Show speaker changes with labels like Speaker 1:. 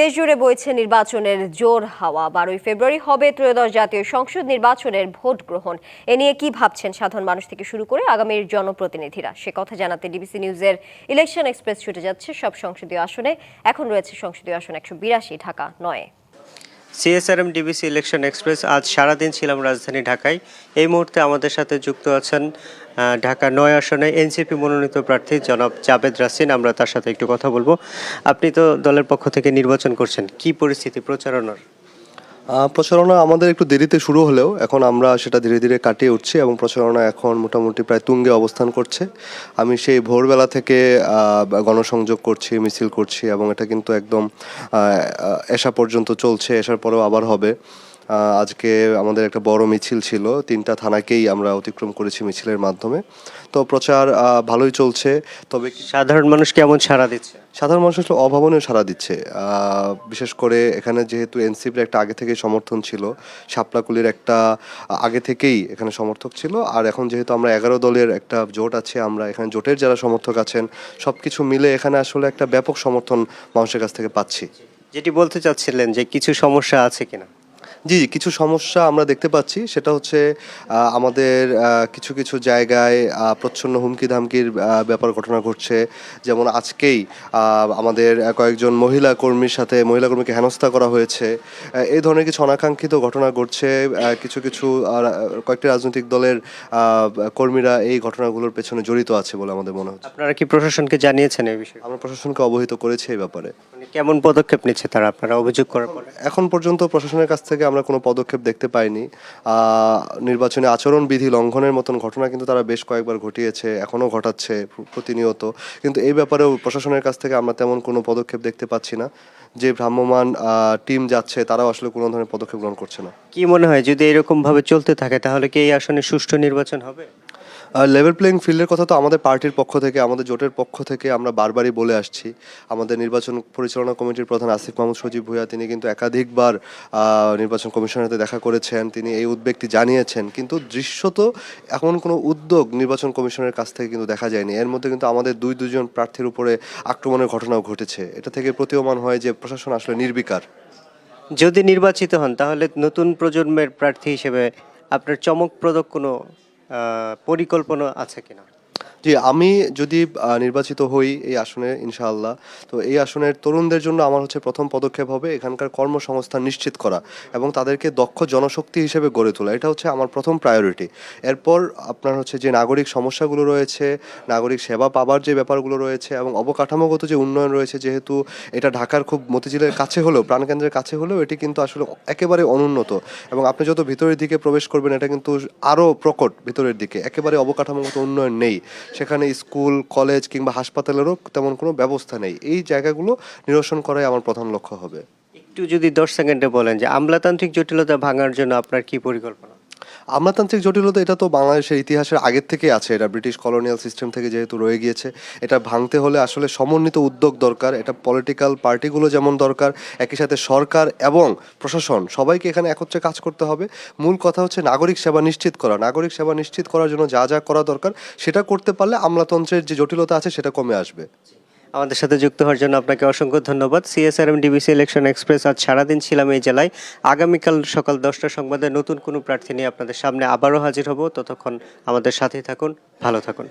Speaker 1: দেশজুড়ে বইছে নির্বাচনের জোর হাওয়া। বারোই ফেব্রুয়ারি হবে ত্রয়োদশ জাতীয় সংসদ নির্বাচনের ভোট গ্রহণ। এ নিয়ে কি ভাবছেন সাধারণ মানুষ থেকে শুরু করে আগামীর জনপ্রতিনিধিরা? সে কথা জানাতে ডিবিসি নিউজের ইলেকশন এক্সপ্রেস ছুটে যাচ্ছে সব সংসদীয় আসনে। এখন রয়েছে সংসদীয় আসন একশো বিরাশি, ঢাকা নয়।
Speaker 2: সিএসআরএম ডিবিসি ইলেকশন এক্সপ্রেস, আজ সারাদিন ছিলাম রাজধানী ঢাকায়। এই মুহূর্তে আমাদের সাথে যুক্ত আছেন ঢাকা নয় আসনে এনসিপি মনোনীত প্রার্থী জনাব জাবেদ রাসিন। আমরা তার সাথে একটু কথা বলব। আপনি তো দলের পক্ষ থেকে নির্বাচন করছেন। কি পরিস্থিতি, প্রচারণার?
Speaker 3: প্রচারণা আমাদের একটু দেরিতে শুরু হলেও এখন আমরা সেটা ধীরে ধীরে কাটিয়ে উঠছি এবং প্রচারণা এখন মোটামুটি প্রায় তুঙ্গে অবস্থান করছে। আমি সেই ভোরবেলা থেকে গণসংযোগ করছি, মিছিল করছি এবং এটা কিন্তু একদম এসা পর্যন্ত চলছে, এসার পরেও আবার হবে। আজকে আমাদের একটা বড় মিছিল ছিল। তিনটা থানাকেই আমরা অতিক্রম করেছি মিছিলের মাধ্যমে। তো প্রচার ভালোই চলছে। তবে
Speaker 2: সাধারণ মানুষ কেমন সাড়া দিচ্ছে?
Speaker 3: সাধারণ মানুষ আসলে অভাবনীয় সাড়া দিচ্ছে। বিশেষ করে এখানে যেহেতু এনসিপির একটা আগে থেকেই সমর্থন ছিল শাপলাকুলির একটা আগে থেকেই এখানে সমর্থক ছিল। আর এখন যেহেতু আমরা এগারো দলের একটা জোট আছে আমরা এখানে জোটের যারা সমর্থক আছেন সব কিছু মিলে এখানে আসলে একটা ব্যাপক সমর্থন মানুষের কাছ থেকে পাচ্ছি।
Speaker 2: যেটি বলতে চাচ্ছিলেন যে কিছু সমস্যা আছে কিনা?
Speaker 3: জি কিছু সমস্যা আমরা দেখতে পাচ্ছি। সেটা হচ্ছে আমাদের কিছু কিছু জায়গায় প্রচ্ছন্ন হুমকি ধামকির ব্যাপার ঘটনা ঘটছে। যেমন আজকেই আমাদের কয়েকজন মহিলা কর্মীর সাথে মহিলা কর্মীকে হেনস্থা করা হয়েছে। এই ধরনের কিছু অনাকাঙ্ক্ষিত ঘটনা ঘটছে। কিছু কিছু কয়েকটি রাজনৈতিক দলের আহ, কর্মীরা এই ঘটনাগুলোর পেছনে জড়িত আছে বলে আমাদের মনে হচ্ছে।
Speaker 2: আপনারা কি প্রশাসনকে জানিয়েছেন এই বিষয়ে?
Speaker 3: আমরা প্রশাসনকে অবহিত করেছি এই ব্যাপারে।
Speaker 2: মানে কেমন পদক্ষেপ নিচ্ছে তারা? আপনারা অভিযোগ করার পরে?
Speaker 3: এখন পর্যন্ত প্রশাসনের কাছ থেকে আমরা কোনো পদক্ষেপ দেখতে পাইনি। নির্বাচনে আচরণ বিধি লঙ্ঘনের মতন ঘটনা কিন্তু তারা বেশ কয়েকবার ঘটিয়েছে, এখনও ঘটাচ্ছে প্রতিনিয়ত। কিন্তু এই ব্যাপারেও প্রশাসনের কাছ থেকে আমরা তেমন কোনো পদক্ষেপ দেখতে পাচ্ছি না। যে ভ্রাম্যমান টিম যাচ্ছে, তারাও আসলে কোনো ধরনের পদক্ষেপ গ্রহণ করছে না।
Speaker 2: কি মনে হয়, যদি এরকমভাবে চলতে থাকে, তাহলে কি এই আসনে সুষ্ঠু নির্বাচন হবে?
Speaker 3: লেভেল প্লেইং ফিল্ডের কথা তো আমাদের পার্টির পক্ষ থেকে, আমাদের জোটের পক্ষ থেকে আমরা বারবারই বলে আসছি। আমাদের নির্বাচন পরিচালনা কমিটির প্রধান আসিফ মাহমুদ সজীব ভুইয়া, তিনি কিন্তু একাধিকবার নির্বাচন কমিশনের সাথে দেখা করেছেন, তিনি এই উদ্বেগটি জানিয়েছেন। কিন্তু দৃশ্যত এখন কোনো উদ্যোগ নির্বাচন কমিশনের কাছ থেকে কিন্তু দেখা যায়নি। এর মধ্যে কিন্তু আমাদের দুই দুজন প্রার্থীর উপরে আক্রমণের ঘটনাও ঘটেছে। এটা থেকে প্রতীয়মান হয় যে প্রশাসন আসলে নির্বিকার।
Speaker 2: যদি নির্বাচিত হন, তাহলে নতুন প্রজন্মের প্রার্থী হিসেবে আপনার চমকপ্রদ কোনো পরিকল্পনা আছে কিনা?
Speaker 3: জি, আমি যদি নির্বাচিত হই এই আসনে, ইনশাআল্লাহ, তো এই আসনের তরুণদের জন্য আমার হচ্ছে প্রথম পদক্ষেপ হবে এখানকার কর্মসংস্থান নিশ্চিত করা এবং তাদেরকে দক্ষ জনশক্তি হিসেবে গড়ে তোলা। এটা হচ্ছে আমার প্রথম প্রায়োরিটি এরপর আপনার হচ্ছে যে নাগরিক সমস্যাগুলো রয়েছে, নাগরিক সেবা পাবার যে ব্যাপারগুলো রয়েছে এবং অবকাঠামোগত যে উন্নয়ন রয়েছে, যেহেতু এটা ঢাকার খুব মতিঝিলের কাছে হলেও, প্রাণকেন্দ্রের কাছে হলেও এটি কিন্তু আসলে একেবারে অনুন্নত এবং আপনি যত ভিতরের দিকে প্রবেশ করবেন, এটা কিন্তু আরও প্রকট ভিতরের দিকে। একেবারে অবকাঠামোগত উন্নয়ন নেই। সেখানে স্কুল, কলেজ কিংবা হাসপাতালেরও তেমন কোনো ব্যবস্থা নেই। এই জায়গাগুলো নিরসন করাই আমার প্রধান লক্ষ্য হবে।
Speaker 2: একটু যদি দশ সেকেন্ডে বলেন যে আমলাতান্ত্রিক জটিলতা ভাঙার জন্য আপনার কি পরিকল্পনা?
Speaker 3: আমলাতান্ত্রিক জটিলতা এটা তো বাংলাদেশের ইতিহাসের আগের থেকে আছে। এটা ব্রিটিশ কলোনিয়াল সিস্টেম থেকে যেহেতু রয়ে গিয়েছে, এটা ভাঙতে হলে আসলে সমন্বিত উদ্যোগ দরকার, এটা পলিটিক্যাল পার্টিগুলো যেমন দরকার, একই সাথে সরকার এবং প্রশাসন সবাইকে এখানে একত্রে কাজ করতে হবে। মূল কথা হচ্ছে নাগরিক সেবা নিশ্চিত করা। নাগরিক সেবা নিশ্চিত করার জন্য যা যা করা দরকার, সেটা করতে পারলে আমলাতন্ত্রের যে জটিলতা আছে সেটা কমে আসবে।
Speaker 2: আমাদের সাথে যুক্ত হওয়ার জন্য আপনাকে অসংখ্য ধন্যবাদ। সিএসআরএম ডিবিসি ইলেকশন এক্সপ্রেস আজ সারাদিন ছিলাম এই জেলায়। আগামীকাল সকাল দশটা সংবাদে নতুন কোনো প্রার্থী নিয়ে আপনাদের সামনে আবারও হাজির হব। ততক্ষণ আমাদের সাথেই থাকুন, ভালো থাকুন।